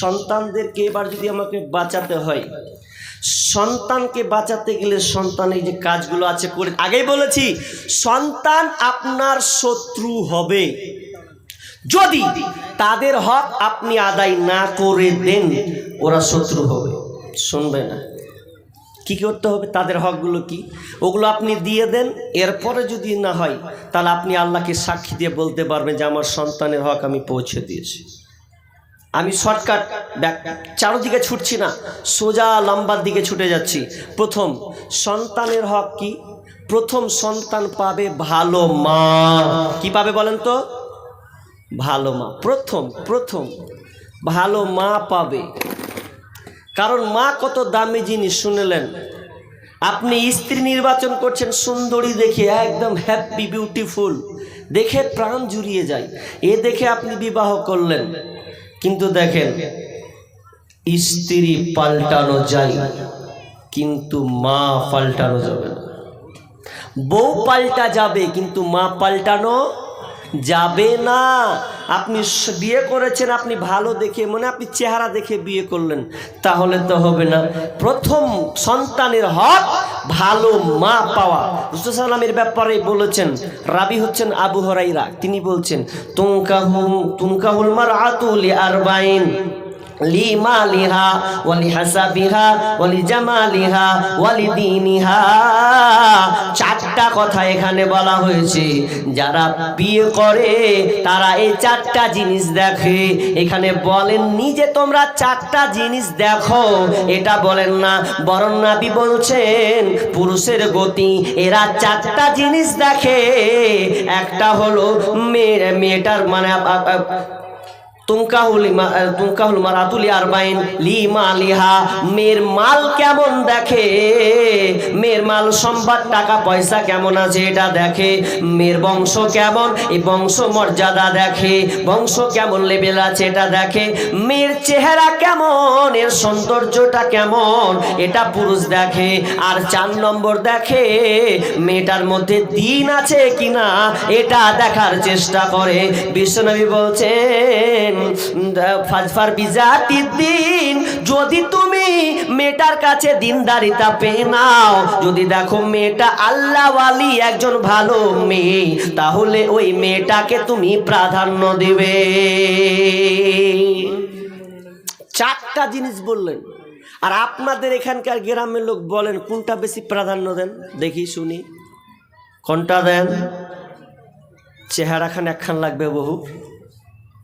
সন্তানদেরকে এবার যদি আমাকে বাঁচাতে হয়, সন্তানকে বাঁচাতে গেলে সন্তানের যে কাজগুলো আছে করে, আগেই বলেছি, সন্তান আপনার শত্রু হবে। যদি তাদের হক আপনি আদায় না করে দেন, ওরা শত্রু হবে। শুনবে না। কি করতে হবে? তাদের হকগুলো কি? ওগুলো আপনি দিয়ে দেন, এরপরে যদি না হয়, তাহলে আপনি আল্লাহকে সাক্ষী দিয়ে বলতে পারবেন যে আমার সন্তানের হক আমি পৌঁছে দিয়েছি। আমি শর্টকাট চারোদিকে ছুটছি না, সোজা লম্বার দিকে ছুটে যাচ্ছি। প্রথম, সন্তানের হক কি? প্রথম সন্তান পাবে ভালো মা। কি পাবে বলেন তো? ভালো মা। প্রথম প্রথম, ভালো মা পাবে। কারণ মা কত দামি জিনিস, শুনলেন? আপনি স্ত্রী নির্বাচন করছেন, সুন্দরী দেখে, একদম হ্যাপি বিউটিফুল দেখে প্রাণ জুড়িয়ে যায়। এ দেখে আপনি বিবাহ করলেন। কিন্তু দেখেন, স্ত্রী পাল্টানো যায়, কিন্তু মা পাল্টানো যাবে না। বউ পাল্টা যাবে, কিন্তু মা পাল্টানো যাবে না। আপনি বিয়ে করেছেন, আপনি ভালো দেখে মানে আপনি চেহারা দেখে বিয়ে করলেন, তাহলে তো হবে না। প্রথম সন্তানের হক, ভালো মা পাওয়া। রুসালামের ব্যাপারে বলেছেন, রাবি হচ্ছেন আবু হরাইরা। তিনি বলছেন তুমকাহুম তুমকাহুল মার আতুলি আরবাইন। লিমালিহা ওয়ালি হাসাবিহা ওয়ালি জামালিহা ওয়ালি দিনিহা চারটা কথা এখানে বলা হয়েছে। যারা বিয়ে করে, তারা এই চারটা জিনিস দেখে। এখানে বলেন, নিজে তোমরা চারটা জিনিস দেখো। এটা বলেন না, বরং নাবি বলছেন, পুরুষের গতি, এরা চারটা জিনিস দেখে। একটা হলো মেয়ে মেয়েটার মানে তুমকাহুল মারাতুলি আরবাইন লিমা লিহা মেয়ের মাল কেমন দেখে? মেয়ের মাল সম্পদ টাকা পয়সা কেমন আছে এটা দেখে? মেয়ের বংশ কেমন? বংশ মর্যাদা দেখে। বংশ কেমন লেভেল আছে এটা দেখে? মেয়ের চেহারা কেমন? এর সৌন্দর্যটা কেমন? এটা পুরুষ দেখে। আর চার নম্বর দেখে, মেয়েটার মধ্যে দিন আছে কিনা? এটা দেখার চেষ্টা করে। বিশ্বনবী বলছেন ফাজফার বিজাতি দিন। যদি তুমি মেয়েটার কাছে দিনদারিতা পেয়ে নাও, যদি দেখো মেয়েটা আল্লাহওয়ালি, একজন ভালো মেয়ে, তাহলে ওই মেয়েটাকে তুমি প্রাধান্য দেবে। চারটা জিনিস বললেন। আর আপনাদের এখানকার গ্রামের লোক বলেন, কোনটা বেশি প্রাধান্য দেন? দেখি, শুনি। কোনটা দেন? চেহারাখান একখান লাগবে বহু।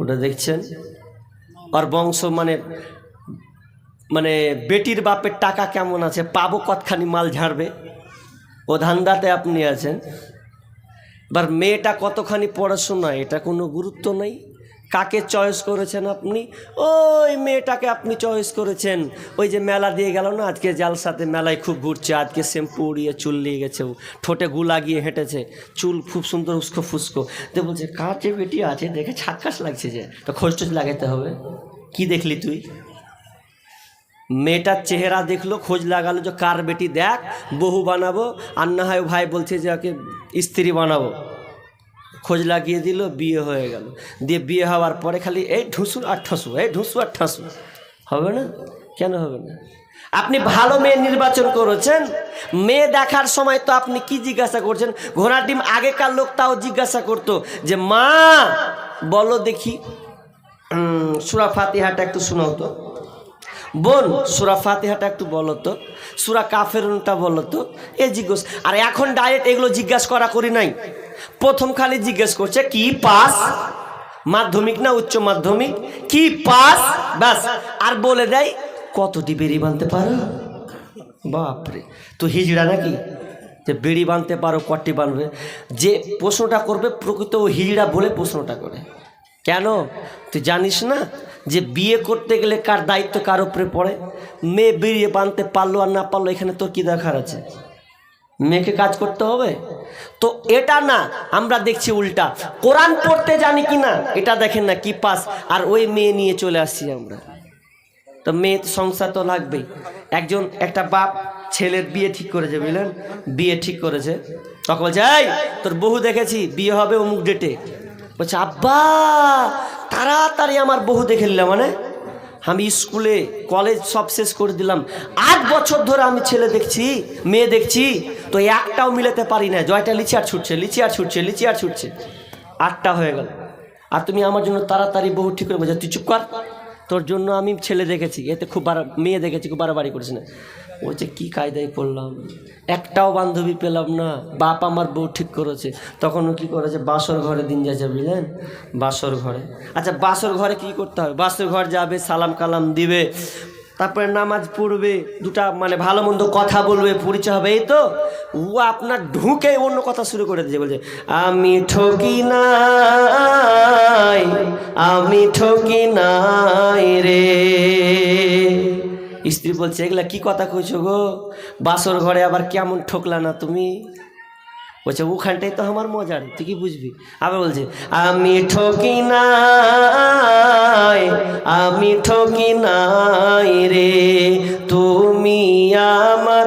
ওটা দেখছেন? আর বংশ মানে মানে বেটির বাপের টাকা কেমন আছে? পাবো কতখানি মাল ঝাড়বে? ও ধান্দাতে আপনি আছেন। এবার মেয়েটা কতখানি পড়াশোনা এটা কোনো গুরুত্ব নেই? কাকে চয়েস করেছেন আপনি? ওই মেয়েটাকে আপনি চয়েস করেছেন। ওই যে মেলা দিয়ে গেল না, আজকে জালসাতে মেলায় খুব ঘুরছে, আজকে শ্যাম্পু উড়িয়ে চুল নিয়ে গেছে ঠোঁটে গুলা গিয়ে হেঁটেছে, চুল খুব সুন্দর উস্কো ফুস্কো। তো বলছে যে বেটি আছে, দেখে ছাক্কাস লাগছে যে। তো খোঁজ টোজ লাগাতে হবে। কি দেখলি তুই? মেয়েটার চেহারা দেখল, খোঁজ লাগালো যে কার বেটি দেখ বহু বানাবো, আর না হয় ভাই বলছে যে ওকে স্ত্রী বানাবো। খোঁজ লাগিয়ে দিল, বিয়ে হয়ে গেল। দিয়ে বিয়ে হওয়ার পরে খালি, এই ঢুসু আর ঠাসু, এই ঢুসু আর ঠাসু। হবে না? কেন হবে না? আপনি ভালো মেয়ে নির্বাচন করেছেন। মেয়ে দেখার সময় তো আপনি কি জিজ্ঞাসা করছেন? ঘোড়ার ডিম আগেকার লোক তাও জিজ্ঞাসা করতো যে, মা, বলো দেখি। সুরা ফাতিহাটা একটু শোনাও তো। বোন, সুরা ফাতেহাটা একটু বলো তো। সুরা কাফেরুনটা বলো তো। এ জিজ্ঞেস আর এখন ডাইরেক্ট এগুলো জিজ্ঞাসা করা করি নাই। প্রথম খালি জিজ্ঞেস করছে, কি পাস? মাধ্যমিক না উচ্চ মাধ্যমিক? কি পাস? ব্যাস। আর বলে দেয় কতটি বেরি বানতে পারো? বাপরে। তো হিজড়া নাকি? যে বেড়ি বানতে পারো, কটি বানবে? যে প্রশ্নটা করবে, প্রকৃত হিজড়া বলে প্রশ্নটা করে। কেন? তুই জানিস না? যে বিয়ে করতে গেলে কার দায়িত্ব কার উপরে পড়ে? মেয়ে বিয়ে বানতে পারল আর না পারল, এখানে তোর কি দেখার আছে? মেয়েকে কাজ করতে হবে? তো এটা না, আমরা দেখছি উল্টা। কোরআন পড়তে জানি কি না, এটা দেখেন না কি পাস। আর ওই মেয়ে নিয়ে চলে আসছি আমরা। তো মেয়ে সংসার তো লাগবেই। একজন, একটা বাপ ছেলের বিয়ে ঠিক করেছে, বুঝলেন? বিয়ে ঠিক করেছে। তখন এই, তোর বহু দেখেছি, বিয়ে হবে অমুক ডেটে বলছে, আব্বা, তাড়াতাড়ি আমার বহু দেখে নিলাম। মানে আমি স্কুলে, কলেজ সব শেষ করে দিলাম। আট বছর ধরে আমি ছেলে দেখছি, মেয়ে দেখছি, তো একটাও মিলাতে পারি না। জয়টা লিচি আর ছুটছে, লিচি আর ছুটছে, লিচি আর ছুটছে। আটটা হয়ে গেল। আর তুমি আমার জন্য তাড়াতাড়ি বহু ঠিক করে বোঝা তুই চুপ কর। তোর জন্য আমি ছেলে দেখেছি, এতে খুব মেয়ে দেখেছি, খুব বাড়াবাড়ি করিস না। বলছে কী কায়দায় পড়লাম একটাও বান্ধবী পেলাম না। বাপ আমার বউ ঠিক করেছে। তখন ও কী করেছে? বাসর ঘরে দিন যাচ্ছে বুঝলেন? বাসর ঘরে। আচ্ছা বাসর ঘরে কি করতে হবে? বাসর ঘর যাবে, সালাম কালাম দিবে, তারপরে নামাজ পড়বে, দুটা মানে ভালো মন্দ কথা বলবে, পরিচয় হবে, এই তো? ও আপনার ঢুকে অন্য কথা শুরু করে দিয়েছে, বলছে, আমি ঠকি নাই, আমি ঠকি নাই রে। স্ত্রী বলছে, এগুলা কি কথা কইছো গো? বাসর ঘরে আবার কেমন ঠকলা না তুমি? বলছে, ওখানটাই তো আমার মজার, তুই কি বুঝবি? আবার বলছে, আমি ঠকি নাই, আমি ঠকি নাই রে, তুমি আমার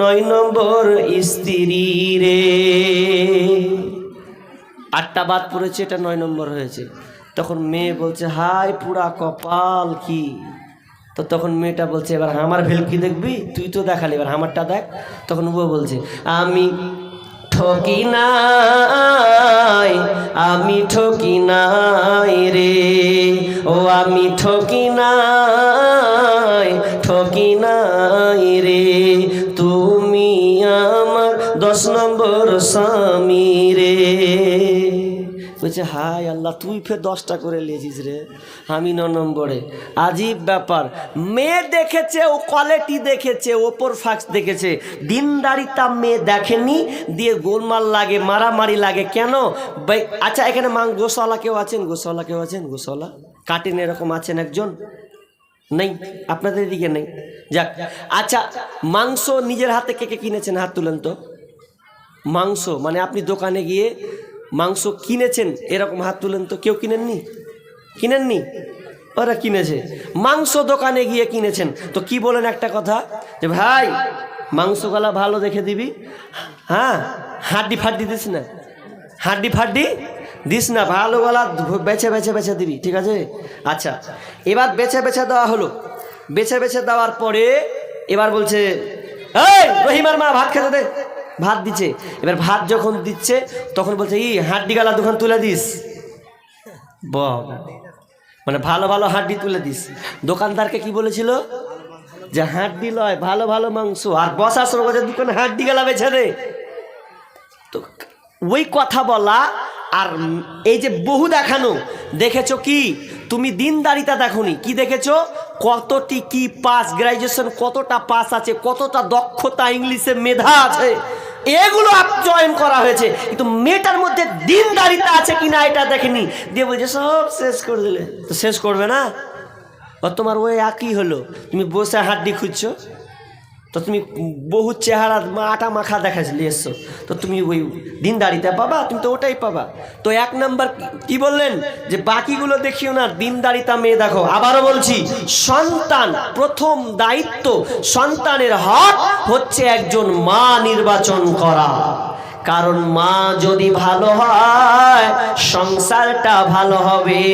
নয় নম্বর স্ত্রী রে। আটটা বাদ পড়েছে, এটা নয় নম্বর হয়েছে। তখন মেয়ে বলছে হাই পুরা কপাল কি? তো তখন মেয়েটা বলছে, এবার আমার ভেলকি দেখবি? তুই তো দেখালি, এবার আমারটা দেখ। তখন ও বলছে, আমি ঠকি নাই, আমি ঠকি নাই রে। ও, আমি ঠকি নাই ঠকি নাই রে। তুমি আমার দশ নম্বর স্বামী। বলছে হাই আল্লাহ, তুই ফের দশটা করে লিয়েছিস রে। আমি ন নম্বরে। আজীব ব্যাপার। মেয়ে দেখেছে, ও কোয়ালিটি দেখেছে, ওপর ফাক্স দেখেছে। দিনদারিতা মেয়ে দেখেনি, দিয়ে গোলমাল লাগে, মারামারি লাগে। কেন? আচ্ছা এখানে মাং গোসালা কেউ আছেন? গোসালা কেউ আছেন? গোসালা কাটিন এরকম আছেন একজন? নেই? আপনাদের এদিকে নেই? যাক। আচ্ছা মাংস নিজের হাতে কে কে কিনেছেন? হাত তুলেন তো। মাংস মানে আপনি দোকানে গিয়ে মাংস কিনেছেন? এরকম হাত তুলেন তো কেউ কিনেননি? কিনেননি? ওরা কিনেছে। মাংস দোকানে গিয়ে কিনেছেন। তো কি বলেন একটা কথা? যে ভাই, মাংসগুলা ভালো দেখে দিবি। হ্যাঁ? হাড্ডি ফাড্ডি দিস না। হাড্ডি ফাড্ডি দিস না। ভালো গলা বেছে বেছে বেছে দিবি, ঠিক আছে? আচ্ছা এবার বেছে বেছে দেওয়া হলো। বেছে বেছে দেওয়ার পরে এবার বলছে, এই রহিমার মা, ভাত খেতে দে। ভাত দিচ্ছে। এবার ভাত যখন দিচ্ছে, তখন বলছে, ই হাড্ডি গালা দোকান তুলে দিস। ব মানে ভালো ভালো হাড্ডি তুলে দিস। দোকানদারকে কি বলেছিল? যে হাড্ডি লয়, ভালো ভালো মাংস। আর বসার সময় বলছে দোকানে হাড্ডি গেলা বেছে দে। তো ওই কথা বলা আর এই যে বহু দেখানো, দেখেছ কি? তুমি দিনদারিতা দেখোনি। কি দেখেছ? কতটি কি পাস, গ্রাজুয়েশন কতটা পাস আছে, কতটা দক্ষতা ইংলিশে মেধা আছে। এগুলো জয়েন করা হয়েছে। কিন্তু মেয়েটার মধ্যে দিনদারিতা আছে কিনা এটা দেখেনি। দিয়ে বলছে, সব শেষ করে দিলে। তো শেষ করবে না? তোমার ওই একই হলো। তুমি বসে হাড্ডি খুঁজছো? তো তুমি বহু চেহারা আটা মাখা দেখাচ্ছিলে এসছো তো তুমি ওই দিনদারিতে পাবা, তুমি তো ওটাই পাবা। তো এক নাম্বার কি বললেন? যে বাকিগুলো দেখিও না, দিনদারিতা মেয়ে দেখো। আবারও বলছি, সন্তান প্রথম দায়িত্ব সন্তানের হক হচ্ছে একজন মা নির্বাচন করা। কারণ মা যদি ভালো হয়, সংসারটা ভালো হবে।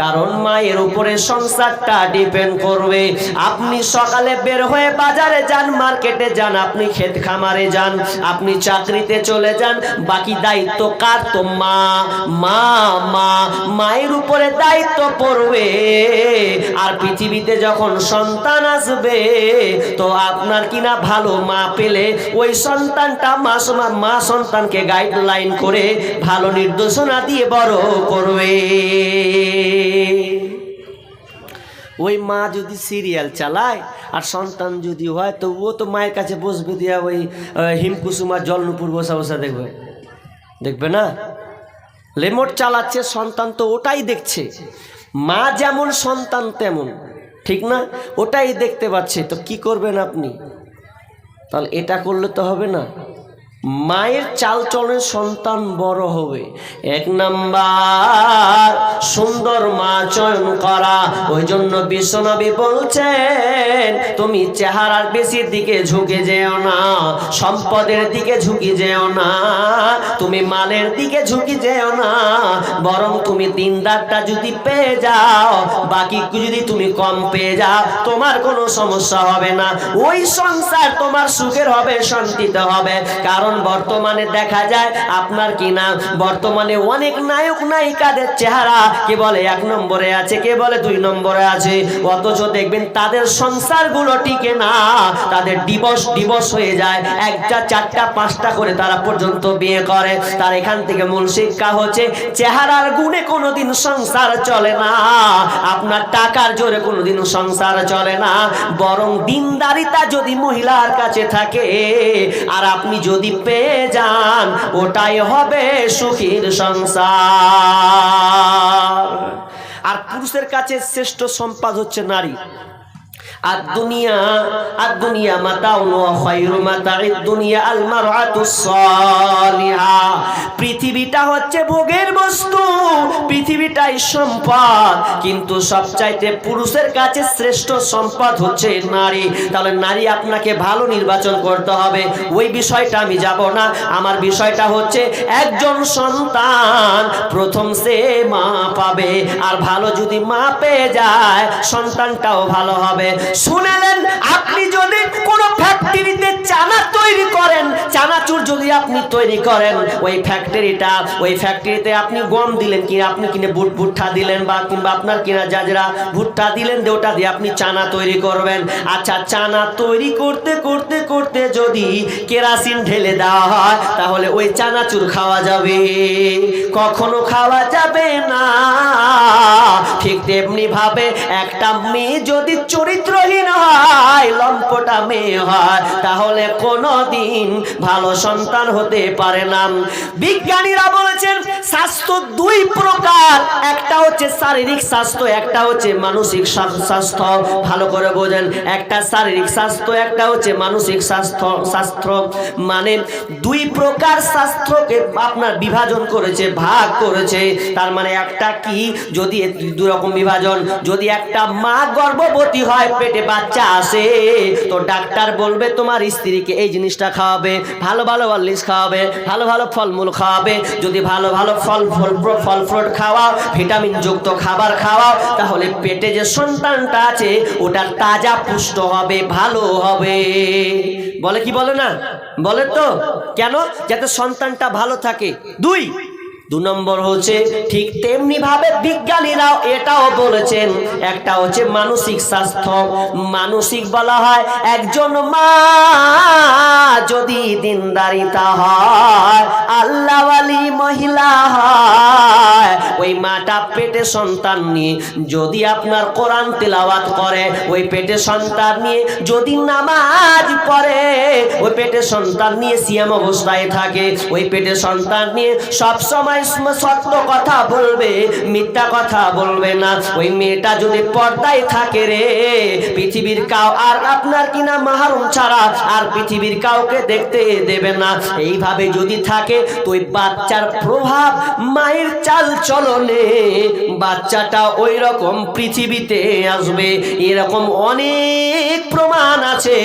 কারণ মায়ের উপরে সংসারটা ডিপেন্ড করবে। আপনি সকালে বের হয়ে বাজারে যান, মার্কেটে যান, আপনি ক্ষেত খামারে যান, আপনি চাকরিতে চলে যান, বাকি দায়িত্ব কার? তো মা মা মা, মায়ের উপরে দায়িত্ব পড়বে। আর পৃথিবীতে যখন সন্তান আসবে, তো আপনার কিনা ভালো মা পেলে ওই সন্তানটা মা মা সন্তানকে গাইডলাইন করে ভালো নির্দেশনা দিয়ে বড় করবে। ওই মা যদি সিরিয়াল চালায় আর সন্তান যদি হয়, তো ও তো মায়ের কাছে বসবে দিয়া ওই হিমকুসুমার জলনুপুর বসা বসা দেখবে। দেখবে না? লেমোট চালাচ্ছে, সন্তান তো ওটাই দেখছে। মা যেমন সন্তান তেমন, ঠিক না? ওটাই দেখতে পাচ্ছে। তো কি করবেন আপনি? তাহলে এটা করলে তো হবে না। মায়ের চালচলনের সন্তান বড় হবে। এক নাম্বার, সুন্দর মা চয়ন করা। ওই জন্য বিশ্বনবী বলছেন, তুমি চেহারার বেশির দিকে ঝুঁকে যেও না, সম্পদের দিকে ঝুঁকি যেও না, তুমি মালের দিকে ঝুঁকি যেও না, বরং তুমি দিনদারটা যদি পেয়ে যাও, বাকি যদি তুমি কম পেয়ে যাও, তোমার কোনো সমস্যা হবে না। ওই সংসার তোমার সুখের হবে, শান্তিতে হবে। কারণ বর্তমানে দেখা যায় আপনার কি না? বর্তমানে অনেক নায়ক, নায়িকাদের চেহারা কে বলে এক নম্বরে আছে, কে বলে দুই নম্বরে আছে? অথচ দেখবেন তাদের সংসারগুলো টিকে না, তাদের ডিভোর্স ডিভোর্স হয়ে যায়। একটা, চারটা, পাঁচটা করে তারা পর্যন্ত বিয়ে করে। তার এখান থেকে মূল শিক্ষা হচ্ছে, চেহারার গুণে কোনোদিন সংসার চলে না। আপনার টাকার জোরে কোনোদিন সংসার চলে না। বরং দিনদারিতা যদি মহিলার কাছে থাকে, আর আপনি যদি আর পুরুষের কাছে শ্রেষ্ঠ সম্পাদ হচ্ছে নারী। আর দুনিয়া আর দুনিয়া মাতা খায়রু মাতাইদ দুনিয়া আল পৃথিবীটা হচ্ছে ভোগের বস্তু। পৃথিবীটাই সম্পদ, কিন্তু সবচাইতে পুরুষের কাছে শ্রেষ্ঠ সম্পদ হচ্ছে নারী। তাহলে নারী আপনাকে ভালো নির্বাচন করতে হবে। ওই বিষয়টা আমি যাব না। আমার বিষয়টা হচ্ছে একজন সন্তান প্রথম সে মা পাবে, আর ভালো যদি মা পেয়ে যায়, সন্তানটাও ভালো হবে। শুনেলেন, আপনি যদি কোনো ফ্যাক্টরিতে চানা তৈরি করেন, চানাচুর যদি আপনি তৈরি করেন, ওই ফ্যাক্টরিটা ওই ফ্যাক্টরিতে আপনি গম দিলেন কি আপনি কিনে ভুট্টা দিলেন বা কিংবা আপনার কিনা যাজরা, ভুট্টা দিলেন দিয়ে ওটা দিয়ে আপনি চানা তৈরি করবেন। আচ্ছা চানা তৈরি করতে করতে করতে যদি কেরাসিন ঢেলে দেওয়া হয়, তাহলে ওই চানাচুর খাওয়া যাবে। কখনো খাওয়া যাবে না। ঠিক তেমনি ভাবে একটা মেয়ে যদি চরিত্রহীন হয়, লম্পটা মেয়ে হয়, তাহলে কোনোদিন ভালো সন্তান হতে পারে না। বিজ্ঞানীরা বলেছেন, স্বাস্থ্য দুই প্রকার। একটা হচ্ছে শারীরিক স্বাস্থ্য, একটা হচ্ছে মানসিক স্বা- স্বাস্থ্য, ভালো করে বোঝেন। একটা শারীরিক স্বাস্থ্য, একটা হচ্ছে মানসিক স্বাস্থ্য স্বাস্থ্য। মানে দুই প্রকার স্বাস্থ্যকে আপনার বিভাজন করেছে, ভাগ করেছে। তার মানে একটা কি? যদি দুই রকম বিভাজন, যদি একটা মা গর্ভবতী হয়, পেটে বাচ্চা আসে, তো ডাক্তার বলবে তোমার স্ত্রীকে এই জিনিসটা খাওয়াবে, ভালো ভালো ওয়াল্লিস খাওয়াবে, ভালো ভালো ফলমূল খাওয়াবে। যদি ভালো ভালো ফল ফল ফল ফ্রুট খাওয়াও ভিটামিন যুক্ত খাবার খাওয়াও, তাহলে পেটে যে সন্তানটা আছে ওটা তাজা পুষ্ট হবে, ভালো হবে। বলে কি বলে না? বলে তো? কেন? যাতে সন্তানটা ভালো থাকে। দুই দু নম্বর হচ্ছে, ঠিক তেমনি ভাবে বিজ্ঞানীরাও এটাও বলেছেন, একটা হচ্ছে মানসিক স্বাস্থ্য। মানসিক বলা হয়, একজন মা যদি দিনদারিতা হয় আল্লাহওয়ালি মহিলা হয়, ওই মাটা পেটে সন্তান নিয়ে যদি আপনার কোরআন তেলাওয়াত করে, ওই পেটে সন্তান নিয়ে যদি নামাজ পড়ে, ওই পেটে সন্তান নিয়ে সিয়াম অবস্থায় থাকে, ওই পেটে সন্তান নিয়ে সব সময় সত্য কথা বলবে, মিথ্যা কথা বলবে না। ওই মেয়েটা যদি পর্দায় থাকে রে, পৃথিবীর কাউ আর আপনার কিনা মাহারুম ছাড়া আর পৃথিবীর কাউকে দেখতে দেবে না। এইভাবে যদি থাকে তো ওই বাচ্চার প্রভাব, মায়ের চাল চলনে। বাচ্চাটা ওই রকম পৃথিবীতে আসবে। এরকম অনেক প্রমাণ আছে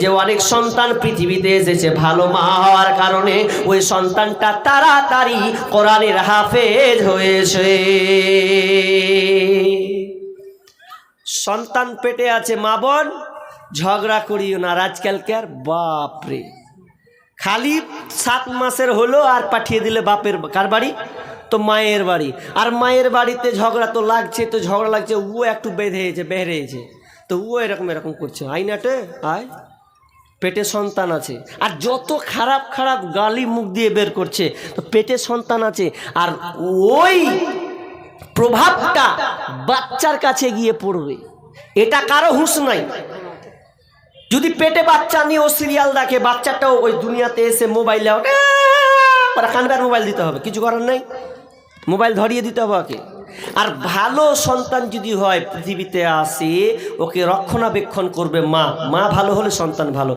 যে অনেক সন্তান পৃথিবীতে এসেছে। ভালো মা হওয়ার কারণে ওই সন্তানটা তাড়াতাড়ি কোরআনের হাফেজ হয়েছে। সন্তান পেটে আছে মা বোন, ঝগড়া করিও না। আজকালকার বাপরে খালি সাত মাসের হলো আর পাঠিয়ে দিলে বাপের কার বাড়ি? তো মায়ের বাড়ি। আর মায়ের বাড়িতে ঝগড়া তো লাগছে, তো ঝগড়া লাগছে, ও একটু বেঁধেছে বেড়েছে তো ও এরকম এরকম করছে। আইনাটে আয়। পেটে সন্তান আছে। আর যত খারাপ খারাপ গালি মুখ দিয়ে বের করছে, তো পেটে সন্তান আছে। আর ওই প্রভাবটা বাচ্চার কাছে গিয়ে পড়বে। এটা কারও হুঁশ নাই। যদি পেটে বাচ্চা নিয়ে ও সিরিয়াল দেখে, বাচ্চাটাও ওই দুনিয়াতে এসে মোবাইলে ওটা কানবার মোবাইল দিতে হবে। কিছু করার নাই। মোবাইল ধরিয়ে দিতে হবে ওকে। আর ভালো সন্তান যদি হয়, পৃথিবীতে আসে, ওকে রক্ষণাবেক্ষণ করবে মা। মা ভালো হলে সন্তান ভালো।